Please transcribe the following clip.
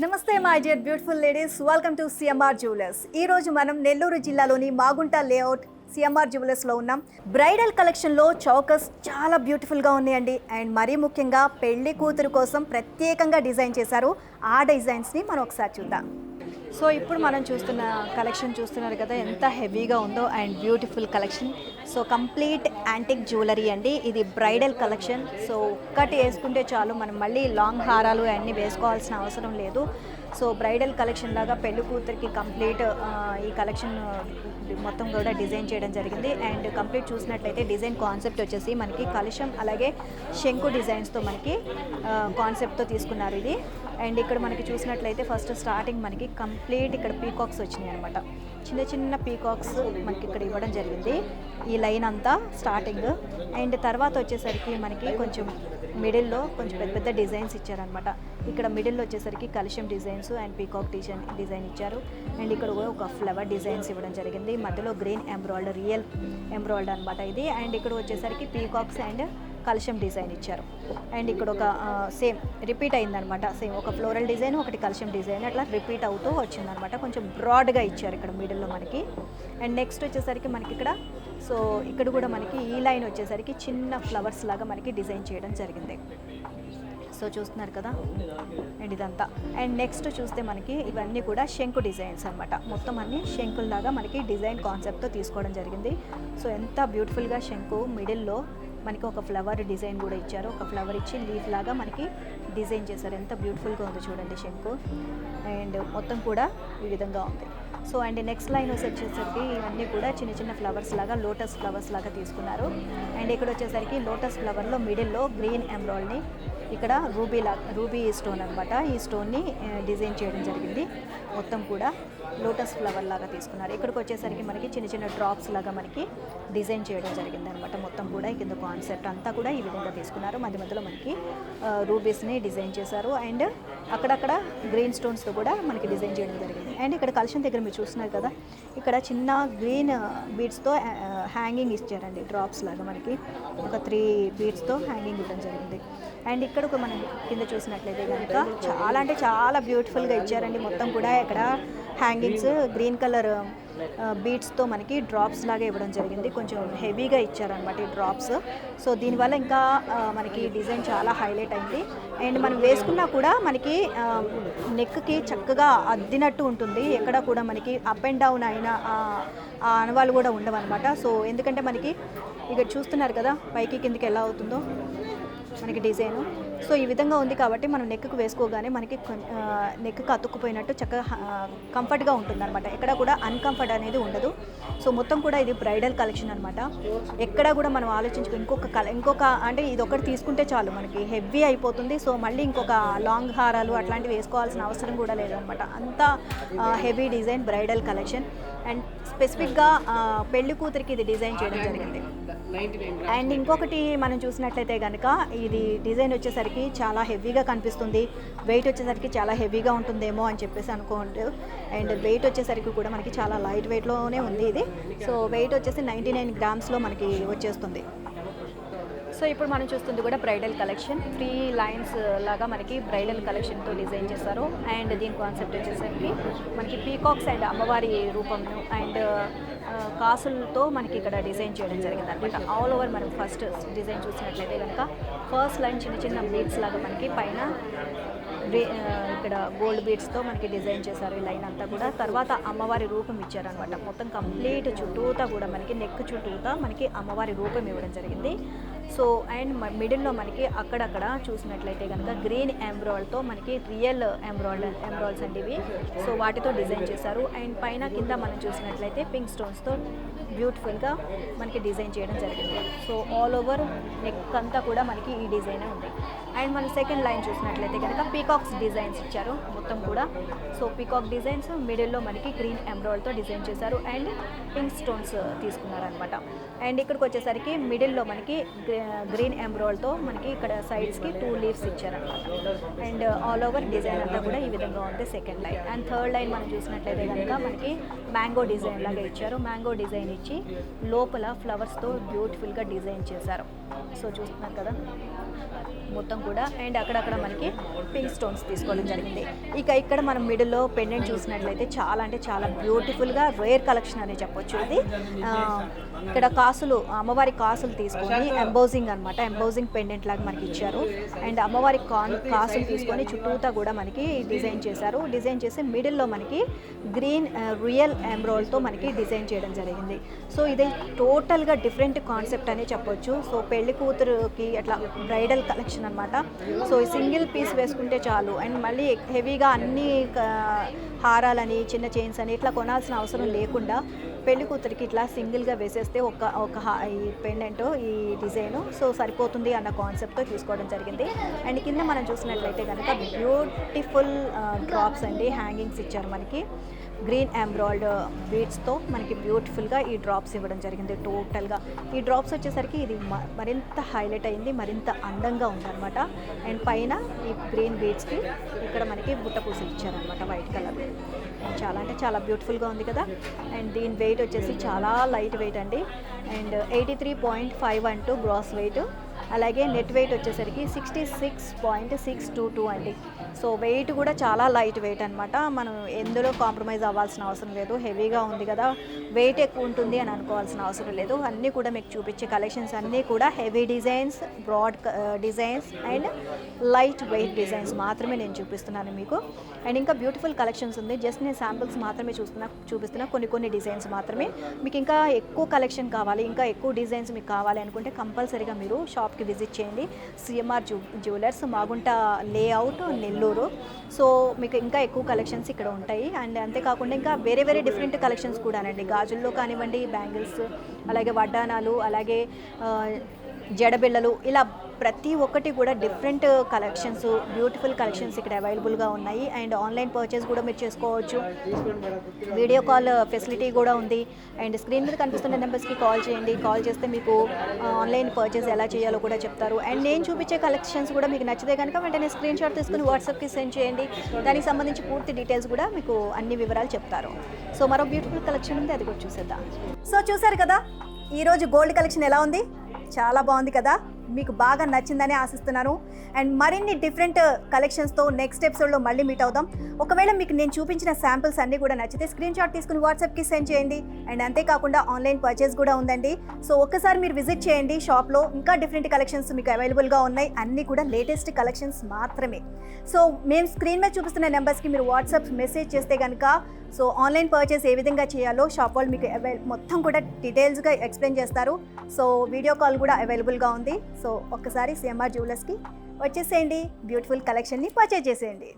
నమస్తే my dear beautiful ladies welcome to CMR jewellers ఈ రోజు మనం నెల్లూరు జిల్లాలోని మాగుంట లేఅవుట్ సిఎంఆర్ జ్యువెలర్స్లో ఉన్నాం. బ్రైడల్ కలెక్షన్లో చౌకస్ చాలా బ్యూటిఫుల్గా ఉన్నాయండి. అండ్ మరీ ముఖ్యంగా పెళ్ళి కూతురు కోసం ప్రత్యేకంగా డిజైన్ చేశారు. ఆ డిజైన్స్ని మనం ఒకసారి చూద్దాం. సో ఇప్పుడు మనం చూస్తున్న కలెక్షన్ చూస్తున్నారు కదా ఎంత హెవీగా ఉందో and beautiful collection so complete antique jewellery అండి. ఇది బ్రైడల్ కలెక్షన్ సో ఒక్కటి వేసుకుంటే చాలు. మనం మళ్ళీ లాంగ్ హారాలు అన్నీ వేసుకోవాల్సిన అవసరం లేదు. సో బ్రైడల్ కలెక్షన్ లాగా పెళ్ళి కూతురికి కంప్లీట్ ఈ కలెక్షన్ మొత్తం కూడా డిజైన్ చేయడం జరిగింది. అండ్ కంప్లీట్ చూసినట్లయితే డిజైన్ కాన్సెప్ట్ వచ్చేసి మనకి కలుషం అలాగే శంకు డిజైన్స్తో మనకి కాన్సెప్ట్తో తీసుకున్నారు ఇది. అండ్ ఇక్కడ మనకి చూసినట్లయితే ఫస్ట్ స్టార్టింగ్ మనకి కంప్లీట్ ఇక్కడ పీకాక్స్ వచ్చినాయి అనమాట చిన్న చిన్న పీకాక్స్ మనకి ఇక్కడ ఇవ్వడం జరిగింది. ఈ లైన్ అంతా స్టార్టింగ్. అండ్ తర్వాత వచ్చేసరికి మనకి కొంచెం మిడిల్లో కొంచెం పెద్ద పెద్ద డిజైన్స్ ఇచ్చారనమాట ఇక్కడ మిడిల్లో వచ్చేసరికి కలుషం designs and peacock design design ఇచ్చారు. అండ్ ఇక్కడ కూడా ఒక ఫ్లవర్ డిజైన్స్ ఇవ్వడం జరిగింది. మధ్యలో గ్రీన్ ఎంబ్రాయిడర్ రియల్ ఎంబ్రాయిడర్ అనమాట ఇది. అండ్ ఇక్కడ వచ్చేసరికి పీకాక్స్ అండ్ కలశం డిజైన్ ఇచ్చారు. అండ్ ఇక్కడ ఒక సేమ్ రిపీట్ అయిందనమాట. సేమ్ ఒక ఫ్లోరల్ డిజైన్ ఒకటి కలశం డిజైన్ అట్లా రిపీట్ అవుతూ వచ్చిందనమాట. కొంచెం బ్రాడ్గా ఇచ్చారు ఇక్కడ మిడిల్లో మనకి. అండ్ నెక్స్ట్ వచ్చేసరికి మనకి ఇక్కడ సో ఇక్కడ కూడా మనకి ఈ లైన్ వచ్చేసరికి చిన్న ఫ్లవర్స్ లాగా మనకి డిజైన్ చేయడం జరిగింది. సో చూస్తున్నారు కదా? అండ్ ఇదంతా. అండ్ నెక్స్ట్ చూస్తే మనకి ఇవన్నీ కూడా శంకు డిజైన్స్ అనమాట. మొత్తం అన్ని శంకుల్లాగా మనకి డిజైన్ కాన్సెప్ట్తో తీసుకోవడం జరిగింది. సో ఎంత బ్యూటిఫుల్గా శంకు మిడిల్లో మనకి ఒక ఫ్లవర్ డిజైన్ కూడా ఇచ్చారు. ఒక ఫ్లవర్ ఇచ్చి లీఫ్ లాగా మనకి డిజైన్ చేశారు. ఎంత బ్యూటిఫుల్గా ఉంది చూడండి శంకు అండ్ మొత్తం కూడా ఈ విధంగా ఉంది. సో అండ్ నెక్స్ట్ లైన్ వచ్చేసరికి ఇవన్నీ కూడా చిన్న చిన్న ఫ్లవర్స్ లాగా లోటస్ ఫ్లవర్స్ లాగా తీసుకున్నారు. అండ్ ఇక్కడ వచ్చేసరికి లోటస్ ఫ్లవర్లో మిడిల్లో గ్రీన్ ఎమ్రాల్ని ఇక్కడ రూబీ లా రూబీ స్టోన్ అనమాట ఈ స్టోన్ని డిజైన్ చేయడం జరిగింది. మొత్తం కూడా లోటస్ ఫ్లవర్ లాగా తీసుకున్నారు. ఇక్కడికి వచ్చేసరికి మనకి చిన్న చిన్న డ్రాప్స్ లాగా మనకి డిజైన్ చేయడం జరిగింది అనమాట మొత్తం కూడా కింద కాన్సెప్ట్ అంతా కూడా ఈ విధంగా తీసుకున్నారు. మధ్య మధ్యలో మనకి రూబీస్ని డిజైన్ చేశారు. అండ్ అక్కడక్కడ గ్రీన్ స్టోన్స్తో కూడా మనకి డిజైన్ చేయడం జరిగింది. అండ్ ఇక్కడ కలెక్షన్ దగ్గర మీరు చూస్తున్నారు కదా ఇక్కడ చిన్న గ్రీన్ బీడ్స్తో హ్యాంగింగ్ ఇచ్చారండి డ్రాప్స్ లాగా మనకి. ఒక త్రీ బీడ్స్తో హ్యాంగింగ్ ఇవ్వడం జరిగింది. అండ్ ఇక్కడ ఒక మనం కింద చూసినట్లయితే కనుక చాలా అంటే చాలా బ్యూటిఫుల్గా ఇచ్చారండి. మొత్తం కూడా ఇక్కడ హ్యాంగింగ్స్ గ్రీన్ కలర్ బీట్స్తో మనకి డ్రాప్స్ లాగా ఇవ్వడం జరిగింది. కొంచెం హెవీగా ఇచ్చారనమాట ఈ డ్రాప్స్ సో దీనివల్ల ఇంకా uh, మనకి డిజైన్ చాలా హైలైట్ అయింది. అండ్ మనం వేసుకున్నా కూడా మనకి నెక్కి చక్కగా అద్దినట్టు ఉంటుంది. ఎక్కడ కూడా మనకి అప్ అండ్ డౌన్ అయిన ఆ- ఆ కూడా ఉండవన్నమాట. సో ఎందుకంటే మనకి ఇక్కడ చూస్తున్నారు కదా పైకి కిందకి ఎలా అవుతుందో మనకి డిజైన్. సో ఈ విధంగా ఉంది కాబట్టి మనం నెక్కు వేసుకోగానే మనకి నెక్కి అతుక్కుపోయినట్టు చక్కగా కంఫర్ట్గా ఉంటుంది అనమాట ఎక్కడ కూడా అన్కంఫర్ట్ అనేది ఉండదు. సో మొత్తం కూడా ఇది బ్రైడల్ కలెక్షన్ అనమాట ఎక్కడ కూడా మనం ఆలోచించుకో ఇంకొక కల ఇంకొక అంటే ఇది ఒకటి తీసుకుంటే చాలు మనకి. హెవీ అయిపోతుంది. సో మళ్ళీ ఇంకొక లాంగ్ హారాలు అట్లాంటివి వేసుకోవాల్సిన అవసరం కూడా లేదనమాట అంత heavy design bridal collection and స్పెసిఫిక్గా పెళ్ళి కూతురికి ఇది డిజైన్ చేయడం జరిగింది. అండ్ ఇంకొకటి మనం చూసినట్లయితే కనుక ఇది డిజైన్ వచ్చేసరికి చాలా హెవీగా కనిపిస్తుంది. వెయిట్ వచ్చేసరికి చాలా హెవీగా ఉంటుందేమో అని చెప్పేసి అనుకోండి. అండ్ వెయిట్ వచ్చేసరికి కూడా మనకి చాలా లైట్ వెయిట్లోనే ఉంది ఇది. సో వెయిట్ వచ్చేసి నైంటీ నైన్ గ్రామ్స్లో మనకి వచ్చేస్తుంది. సో ఇప్పుడు మనం చూస్తుంది కూడా bridal collection. Three lines uh, లాగా మనకి బ్రైడల్ కలెక్షన్తో డిజైన్ చేశారు. అండ్ దీని కాన్సెప్ట్ వచ్చేసరికి మనకి పీకాక్స్ అండ్ అమ్మవారి రూపంను అండ్ uh, కాసులతో మనకి ఇక్కడ డిజైన్ చేయడం జరిగింది అనమాట ఆల్ ఓవర్ మనం ఫస్ట్ డిజైన్ చూసినట్లయితే కనుక ఫస్ట్ లైన్ చిన్న చిన్న బీట్స్ లాగా మనకి పైన uh, ఇక్కడ గోల్డ్ బీడ్స్తో మనకి డిజైన్ చేశారు ఈ లైన్ అంతా కూడా. తర్వాత అమ్మవారి రూపం ఇచ్చారనమాట మొత్తం కంప్లీట్ చుట్టూతా కూడా మనకి నెక్ చుట్టూతా మనకి అమ్మవారి రూపం ఇవ్వడం జరిగింది. సో అండ్ మిడిల్లో మనకి అక్కడక్కడ చూసినట్లయితే కనుక గ్రీన్ ఎంబ్రాయిడ్తో మనకి రియల్ ఎంబ్రాయిడ్ ఎంబ్రాయిడ్స్ అండి ఇవి సో వాటితో డిజైన్ చేశారు. అండ్ పైన కింద మనం చూసినట్లయితే పింక్ స్టోన్స్తో బ్యూటిఫుల్గా మనకి డిజైన్ చేయడం జరిగింది. సో ఆల్ ఓవర్ నెక్ అంతా కూడా మనకి ఈ డిజైనే ఉంది. అండ్ మన సెకండ్ లైన్ చూసినట్లయితే కనుక పీకాక్స్ డిజైన్స్ ఇచ్చారు మొత్తం కూడా. సో పీకాక్ డిజైన్స్ మిడిల్లో మనకి గ్రీన్ ఎంబ్రాయిడ్తో డిజైన్ చేశారు అండ్ పింక్ స్టోన్స్ తీసుకున్నారనమాట అండ్ ఇక్కడికి వచ్చేసరికి మిడిల్లో మనకి గ్రీన్ ఎంబ్రాయిడ్తో మనకి ఇక్కడ సైడ్స్కి టూ లీవ్స్ ఇచ్చారనమాట అండ్ ఆల్ ఓవర్ డిజైన్ అంతా కూడా ఈ విధంగా ఉంది second line and third line మనం చూసినట్లయితే కనుక మనకి మ్యాంగో డిజైన్ లాగా ఇచ్చారు. మ్యాంగో డిజైన్ ఇచ్చి లోపల ఫ్లవర్స్తో బ్యూటిఫుల్గా డిజైన్ చేశారు. సో చూస్తున్నారు కదా. మొత్తం కూడా. అండ్ అక్కడక్కడ మనకి పింక్ స్టోన్స్ తీసుకోవడం జరిగింది. ఇక ఇక్కడ మనం మిడిల్లో పెండెంట్ చూసినట్లయితే చాలా అంటే చాలా బ్యూటిఫుల్గా రేర్ కలెక్షన్ అని చెప్పొచ్చు ఇది. ఇక్కడ కాసులు అమ్మవారి కాసులు తీసుకొని ఎంబోజింగ్ అనమాట ఎంబోజింగ్ పెండెంట్ లాగా మనకి ఇచ్చారు. అండ్ అమ్మవారి కాన్ కాసులు తీసుకొని చుట్టూతా కూడా మనకి డిజైన్ చేశారు. డిజైన్ చేసి మిడిల్లో మనకి గ్రీన్ రియల్ ఎమ్రోల్తో మనకి డిజైన్ చేయడం జరిగింది. సో ఇది టోటల్గా డిఫరెంట్ కాన్సెప్ట్ అనే చెప్పొచ్చు. సో పెళ్ళి కూతురుకి అట్లా బ్రైడల్ కలెక్షన్ అనమాట సో ఈ సింగిల్ పీస్ వేసుకుంటే చాలు. అండ్ మళ్ళీ హెవీగా అన్ని హారాలని చిన్న చైన్స్ అని ఇట్లా కొనాల్సిన అవసరం లేకుండా పెళ్ళి కూతురికి ఇట్లా సింగిల్గా వేసేస్తే ఒక ఒక ఈ పెండెంట్ ఈ డిజైన్ సో సరిపోతుంది అన్న కాన్సెప్ట్తో తీసుకోవడం జరిగింది. అండ్ కింద మనం చూసినట్లయితే కనుక బ్యూటిఫుల్ డ్రాప్స్ అండి హ్యాంగింగ్స్ ఇచ్చారు మనకి. గ్రీన్ ఎంబ్రాయిడ్ బీడ్స్తో మనకి బ్యూటిఫుల్గా ఈ డ్రాప్స్ ఇవ్వడం జరిగింది టోటల్గా. ఈ డ్రాప్స్ వచ్చేసరికి ఇది మ- మరింత హైలైట్ అయింది మరింత అందంగా ఉందన్నమాట. అండ్ పైన ఈ గ్రీన్ బీడ్స్కి ఇక్కడ మనకి బుట్ట పూసలు ఇచ్చారనమాట వైట్ కలర్. చాలా అంటే చాలా బ్యూటిఫుల్గా ఉంది కదా. అండ్ దీని వెయిట్ వచ్చేసి చాలా లైట్ వెయిట్ అండి. And eighty three point five అంటూ గ్రాస్ వెయిట్ అలాగే నెట్ వెయిట్ వచ్చేసరికి sixty six point six two two అండి. సో వెయిట్ కూడా చాలా లైట్ వెయిట్ అనమాట మనం ఎందులో కాంప్రమైజ్ అవ్వాల్సిన అవసరం లేదు. హెవీగా ఉంది కదా. వెయిట్ ఎక్కువ ఉంటుంది అని అనుకోవాల్సిన అవసరం లేదు. అన్నీ కూడా మీకు చూపించే కలెక్షన్స్ అన్నీ కూడా heavy designs broad designs and light weight designs మాత్రమే నేను చూపిస్తున్నాను మీకు. అండ్ ఇంకా బ్యూటిఫుల్ కలెక్షన్స్ ఉంది. జస్ట్ నేను శాంపిల్స్ మాత్రమే చూస్తున్నా చూపిస్తున్నా. కొన్ని కొన్ని డిజైన్స్ మాత్రమే. మీకు ఇంకా ఎక్కువ కలెక్షన్ కావాలి. ఇంకా ఎక్కువ డిజైన్స్ మీకు కావాలి అనుకుంటే కంపల్సరీగా మీరు షాప్కి విజిట్ చేయండి. CMR jew jewellers Magunta layout Nellore. So మీకు ఇంకా ఎక్కువ కలెక్షన్స్ ఇక్కడ ఉంటాయి. అండ్ అంతేకాకుండా ఇంకా వేరే వేరే డిఫరెంట్ కలెక్షన్స్ కూడానండి. గాజుల్లో కానివ్వండి బ్యాంగిల్స్ అలాగే వడ్డానాలు అలాగే జడబిళ్ళలు ఇలా ప్రతి ఒక్కటి కూడా డిఫరెంట్ కలెక్షన్స్ బ్యూటిఫుల్ కలెక్షన్స్ ఇక్కడ అవైలబుల్గా ఉన్నాయి. అండ్ ఆన్లైన్ పర్చేస్ కూడా మీరు చేసుకోవచ్చు. వీడియో కాల్ ఫెసిలిటీ కూడా ఉంది. అండ్ స్క్రీన్ మీద కనిపిస్తున్న నెంబర్స్కి కాల్ చేయండి. కాల్ చేస్తే మీకు ఆన్లైన్ పర్చేస్ ఎలా చేయాలో కూడా చెప్తారు. అండ్ నేను చూపించే కలెక్షన్స్ కూడా మీకు నచ్చితే కనుక వెంటనే స్క్రీన్ షాట్ తీసుకుని వాట్సాప్కి సెండ్ చేయండి. దానికి సంబంధించి పూర్తి డీటెయిల్స్ కూడా మీకు అన్ని వివరాలు చెప్తారు. సో మరో బ్యూటిఫుల్ కలెక్షన్ ఉంది. అది కూడా చూసేద్దాం. సో చూసారు కదా? ఈరోజు గోల్డ్ కలెక్షన్ ఎలా ఉంది? చాలా బాగుంది కదా? మీకు బాగా నచ్చిందని ఆశిస్తున్నాను. అండ్ మరిన్ని డిఫరెంట్ కలెక్షన్స్తో నెక్స్ట్ ఎపిసోడ్లో మళ్ళీ మీట్ అవుదాం. ఒకవేళ మీకు నేను చూపించిన శాంపిల్స్ అన్నీ కూడా నచ్చితే స్క్రీన్ షాట్ తీసుకుని వాట్సాప్కి సెండ్ చేయండి. అండ్ అంతేకాకుండా ఆన్లైన్ పర్చేస్ కూడా ఉందండి. సో ఒక్కసారి మీరు విజిట్ చేయండి షాప్లో ఇంకా డిఫరెంట్ కలెక్షన్స్ మీకు అవైలబుల్గా ఉన్నాయి. అన్నీ కూడా లేటెస్ట్ కలెక్షన్స్ మాత్రమే. సో మేము స్క్రీన్ మీద చూపిస్తున్న నెంబర్స్కి మీరు వాట్సాప్ మెసేజ్ చేస్తే కనుక సో ఆన్లైన్ పర్చేస్ ఏ విధంగా చేయాలో షాప్ వాళ్ళు మీకు అవైల్ మొత్తం కూడా డీటెయిల్స్గా ఎక్స్ప్లెయిన్ చేస్తారు. సో వీడియో కాల్ కూడా అవైలబుల్గా ఉంది. సో ఒక్కసారి సిఎంఆర్ జ్యువెలర్స్కి వచ్చేసేయండి. బ్యూటిఫుల్ కలెక్షన్ని పర్చేజ్ చేసేయండి.